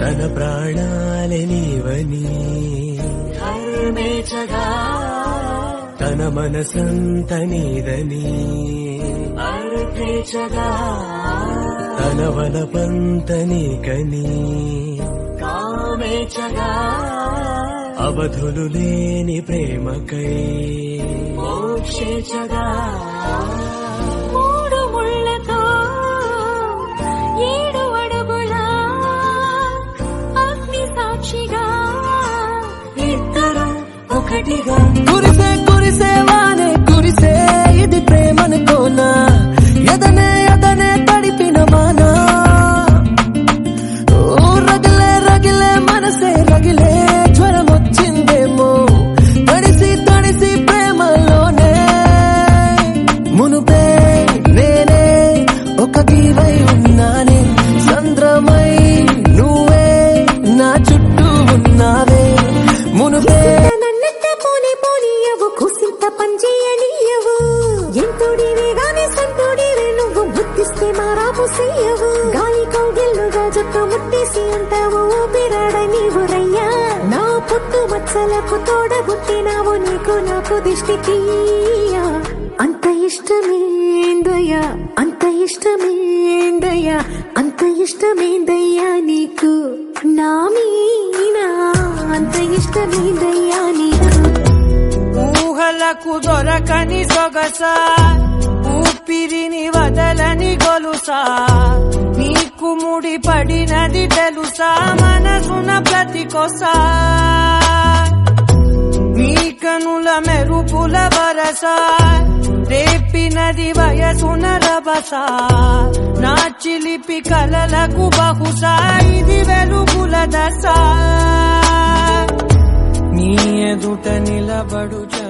తన ప్రాణాలే నీవని. హర్మేచగా తన మనసంత నీదని. తన వలపంత నీకని. కామేచగా అవధులు లేని ప్రేమకై. మోక్షేచగా ఒకటిగా కురిసే కురిసే వానే కురిసే ఇది ప్రేమనుకోనా ఎదనే ఎదనే తడిపిన మానా. గుర్తిస్తే బుద్ధిస్తే మారాపు సీయవు గాలి కౌగిల్లుగా జొక్క ముట్టేసి అంటావు ఊపిరాడ నీవు రయ్యా. నా పుట్టు మచ్చలకు తోడబుట్టినావు నీకు నాకు దిష్టికి అంత ఇష్టమేందయ్యా అంత ఇష్టమేందయ్యా అంత ఇష్టమేందయ్యా నీకు నా మీనా? అంత ఇష్టమేందయ్యా నీకు? ఊహలకు దొరకని సొగసా ఊపిరిని వదలని గొలుసా? నీకు ముడి పడినది తెలుసా? మనసున ప్రతి కొసా నీ కనుల మెరుపుల వరసా? రేపినది వయసున రభస? నా చిలిపి కలలకు బహుశా ఇది వెలుగుల దశ. నీ ఎదుట నిలబడు చనువేవి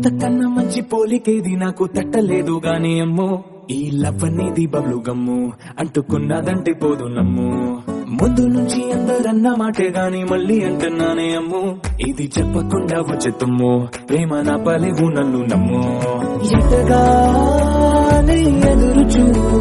అంతకన్నా మంచి పోలికేది నాకు తట్టలేదు గాని అమ్మో ఈ లవ్ అనేది బబ్లు గమ్ము అంటుకున్నదంటే పోదు నమ్ము. ముందు నుంచి అందరన్న మాటే గాని మళ్ళీ అంటున్నానే అమ్ము ఇది చెప్పకుండా వచ్చే తుమ్ము ప్రేమ నా పలేవు నన్ను నమ్ము. ఎదురు చూపు